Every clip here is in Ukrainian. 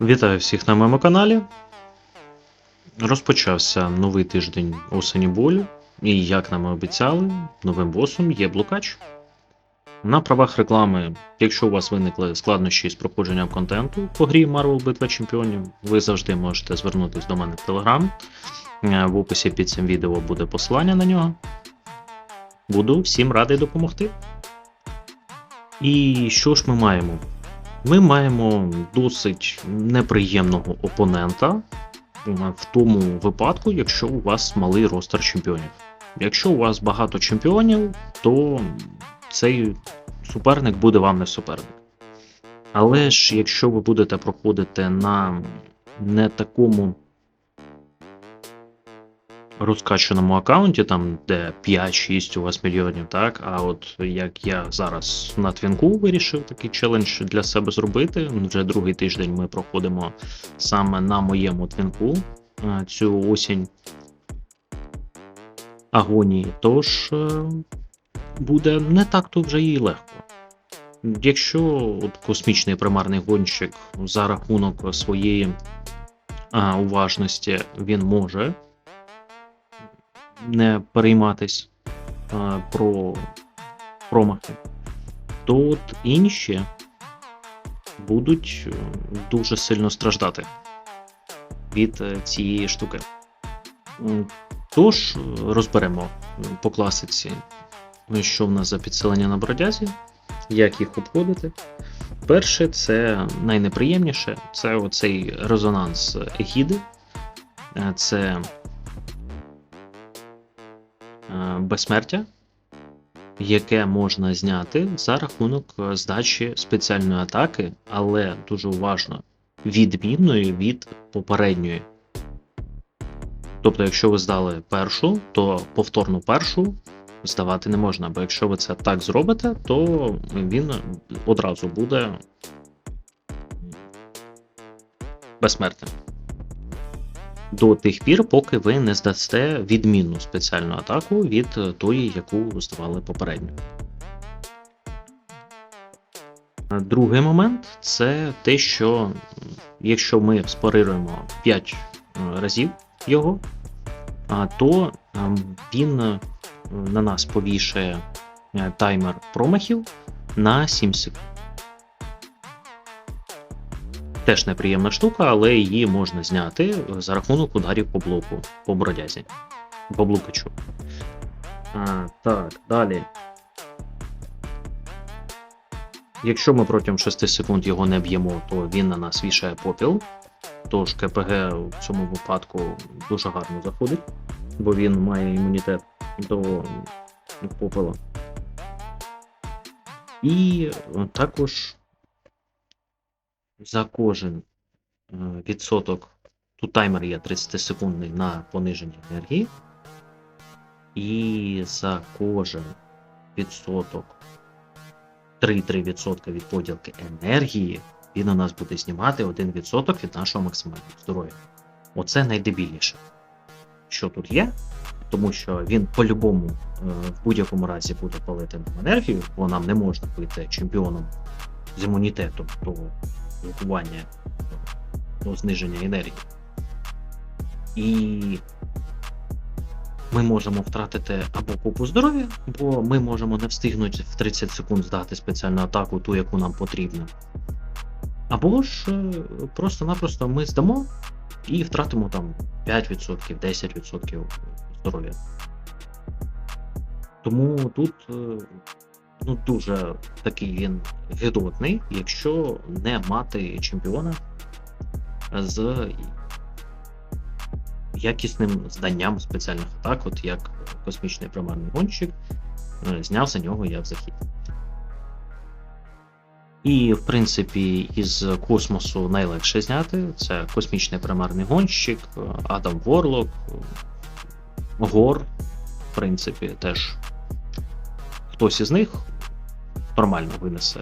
Вітаю всіх на моєму каналі. Розпочався новий тиждень осені болю, і як нам і обіцяли, новим босом є блукач. На правах реклами, якщо у вас виникли складнощі з проходженням контенту по грі Marvel Битва Чемпіонів, ви завжди можете звернутися до мене в Telegram. Е, В описі під цим відео буде посилання на нього. Буду всім радий допомогти. І що ж ми маємо? Ми маємо досить неприємного опонента в тому випадку, якщо у вас малий ростер чемпіонів. Якщо у вас багато чемпіонів, то цей суперник буде вам не суперник. Але ж якщо ви будете проходити на не такому розкачаному аккаунті, там де 5-6 у вас мільйонів, так? А от як я зараз на твінку вирішив такий челендж для себе зробити. Вже другий тиждень ми проходимо саме на моєму твінку е, цю осінь агонії. Тож е, буде не так то вже і легко. Якщо от космічний примарний гонщик за рахунок своєї а, уважності він може не перейматись а, про промахи, то от інші будуть е, дуже сильно страждати від е, цієї штуки. Тож е, розберемо е, по класиці, е, що в нас за підсилення на бродязі, як їх обходити. Перше, це найнеприємніше це оцей резонанс егіди. Е, Це е, безсмертя, яке можна зняти за рахунок е, здачі спеціальної атаки, але дуже уважно відмінної від попередньої. Тобто, якщо ви здали першу, то повторну першу здавати не можна, бо якщо ви це так зробите, то він одразу буде безсмертним. До тих пір, поки ви не здасте відмінну спеціальну атаку від е, тої, яку здавали попередньо. Другий момент це те, що якщо ми спарируємо 5 разів його, то він е, на нас повішає е, таймер промахів на 7 секунд. Теж неприємна штука, але її можна зняти за рахунок ударів по блоку, по бродязі, по блукачу. А, так, далі. Якщо ми протягом 6 секунд його не б'ємо, то він на нас вішає попіл. Тож КПГ в цьому випадку дуже гарно заходить, бо він має імунітет до попела. І також за кожен е, відсоток, тут таймер є 30 секундний на пониження енергії. І за кожен відсоток 3-3% від поділки енергії він у нас буде знімати 1% від нашого максимального здоров'я. Оце найдебільніше, що тут є, тому що він по-любому е, в будь-якому разі буде палити нам енергію, бо нам не можна бути чемпіоном з імунітетом до блокування до зниження енергії. І ми можемо втратити або купу здоров'я, бо ми можемо не встигнути в 30 секунд здати спеціальну атаку, ту, яку нам потрібно. Або ж е, просто-напросто ми здамо і втратимо там 5%, 10% здоров'я. Тому тут е, ну, дуже такий він гидотний, якщо не мати чемпіона з якісним зданням спеціальних атак, от як космічний примарний гонщик, е, зняв за нього я в захід. І, в принципі, із космосу найлегше зняти. Це космічний примарний гонщик, е, Адам Ворлок, е, Гор, в принципі, теж хтось із них нормально винесе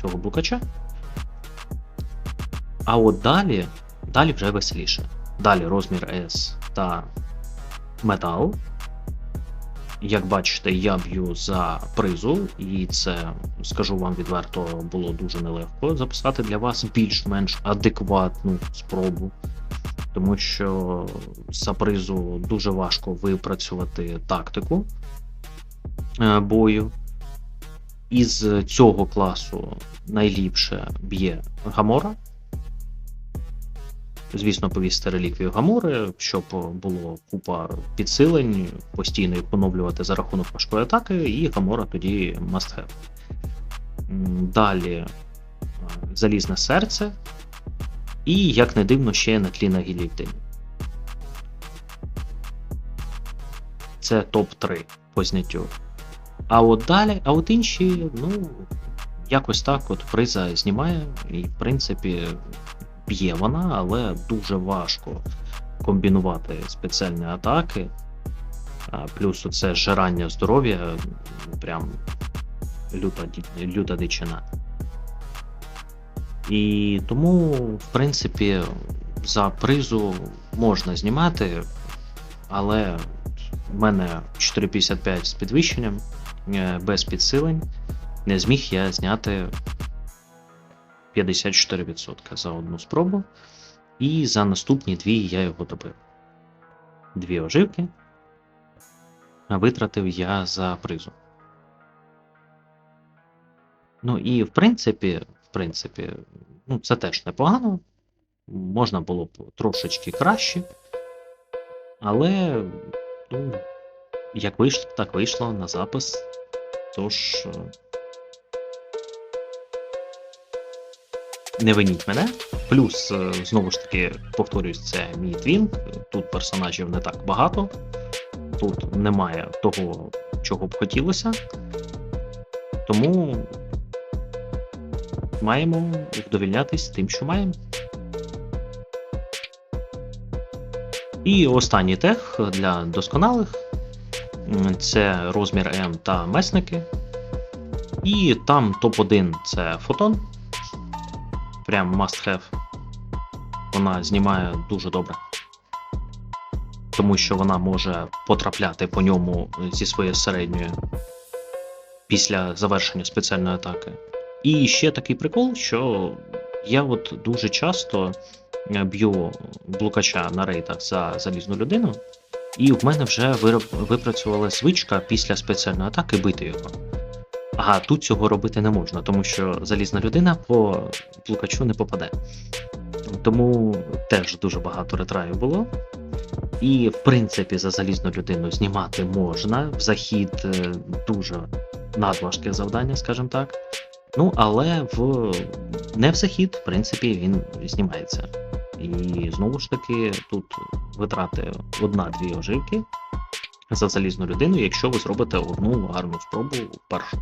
цього блукача. А от далі, далі вже веселіше. Далі розмір S та метал. Як бачите, я б'ю за призу, і це, скажу вам відверто, було дуже нелегко записати для вас більш-менш адекватну спробу, тому що за призу дуже важко випрацювати тактику е, бою. Із цього класу найліпше б'є Гамора. Звісно, повісти реліквію Гамори, щоб було купа підсилень, постійно їх поновлювати за рахунок важкої атаки, і Гамора тоді must have. Далі е, Залізне серце. І, як не дивно, ще на тлі на гілівдині. Це топ-3 по зняттю. А от далі, а от інші, ну, якось так от приза знімає, і в принципі б'є вона, але дуже важко комбінувати спеціальні атаки. Плюс оце жирання здоров'я, прям люта, люта дичина. І тому, в принципі, за призу можна знімати, але в мене 4,55 з підвищенням, без підсилень. Не зміг я зняти 54% за одну спробу. І за наступні дві я його добив. Дві оживки. Витратив я за призу. Ну і в принципі, в принципі, ну, це теж непогано. Можна було б трошечки краще. Але, ну, як вийшло, так вийшло на запис. Тож. е, Не виніть мене. Плюс, е, знову ж таки, повторюсь, це мій твін. Тут персонажів не так багато. Тут немає того, чого б хотілося. Тому маємо вдовільнятись тим, що маємо. І останній тех для досконалих це розмір М та месники. І там топ-1 це фотон. Прям must have. Вона знімає дуже добре. Тому що вона може потрапляти по ньому зі своєю середньою після завершення спеціальної атаки. І ще такий прикол, що я от дуже часто е, б'ю блукача на рейтах за залізну людину, і в мене вже вироб- випрацювала звичка після спеціальної атаки бити його. А тут цього робити не можна, тому що залізна людина по блукачу не попаде. Тому теж дуже багато ретраїв було. І, в принципі, за залізну людину знімати можна. В захід е, дуже надважке завдання, скажімо так. Ну, але в не в захід, в принципі, він знімається. І знову ж таки, тут витрати одна-дві оживки за залізну людину, якщо ви зробите одну гарну спробу першу.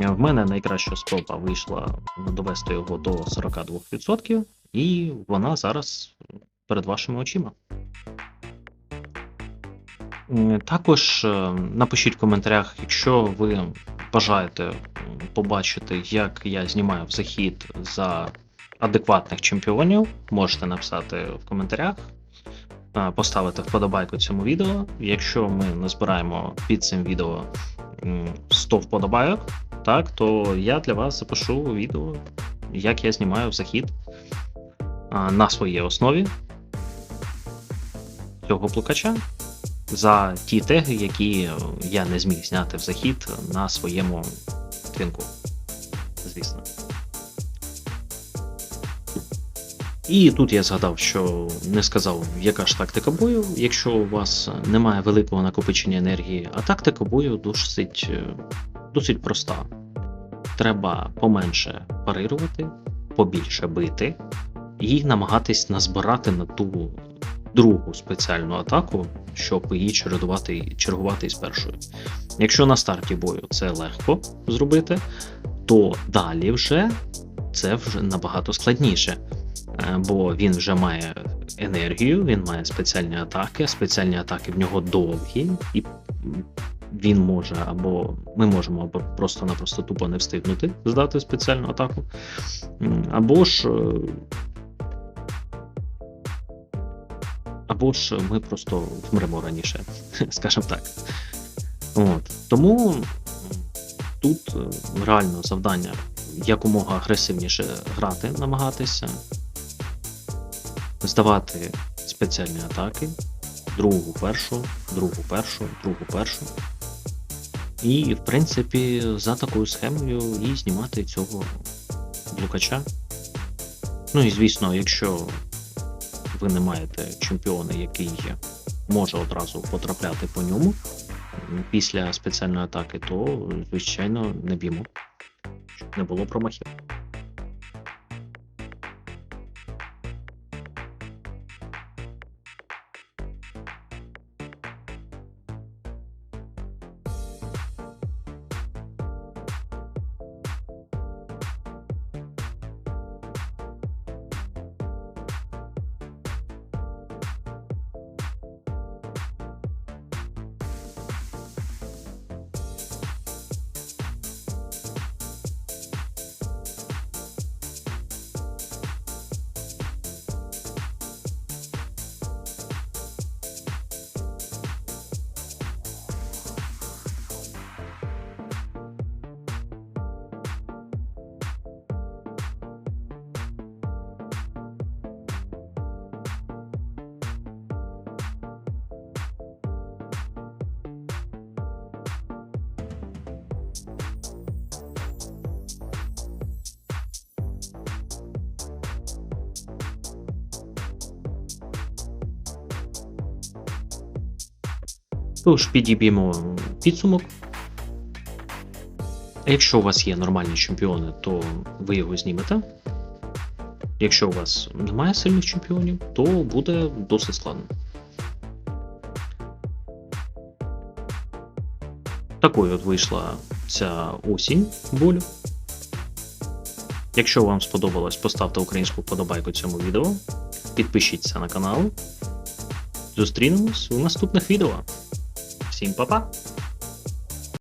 Е, В мене найкраща спроба вийшла довести його до 42%, і вона зараз перед вашими очима. Також е, напишіть в коментарях, якщо ви бажаєте побачити, як я знімаю в захід за адекватних чемпіонів, можете написати в коментарях, е, поставити вподобайку цьому відео. Якщо ми назбираємо під цим відео м, 100 вподобайок, так, то я для вас запишу відео, як я знімаю захід на своїй основі цього плукача за ті теги, які е, я не зміг зняти в захід на своєму твінку. Звісно. І тут я згадав, що не сказав, яка ж тактика бою. Якщо у вас немає великого накопичення енергії, а тактика бою досить, е, досить проста. Треба поменше парирувати, побільше бити і намагатись назбирати на ту другу спеціальну атаку, щоб її чередувати, чергувати із першою. Якщо на старті бою це легко зробити, то далі вже це вже набагато складніше. Е, Бо він вже має енергію, він має спеціальні атаки, спеціальні атаки в нього довгі, і він може або ми можемо або просто-напросто тупо не встигнути здати спеціальну атаку, або ж. е, Або ж ми просто вмремо раніше, скажімо так. От. Тому тут е, реально завдання якомога агресивніше грати, намагатися, здавати спеціальні атаки, другу першу, другу першу, другу першу. І, в принципі, за такою схемою і знімати цього блукача. Ну і звісно, якщо ви не маєте чемпіона, який може одразу потрапляти по ньому після спеціальної атаки, то, звичайно, не б'ємо, щоб не було промахів. Тож підіб'ємо підсумок. Якщо у вас є нормальні чемпіони, то ви його знімете. Якщо у вас немає сильних чемпіонів, то буде досить складно. Такою от вийшла ця осінь болю. Якщо вам сподобалось, поставте українську вподобайку цьому відео, підпишіться на канал. Зустрінемось у наступних відео. Всім па-па!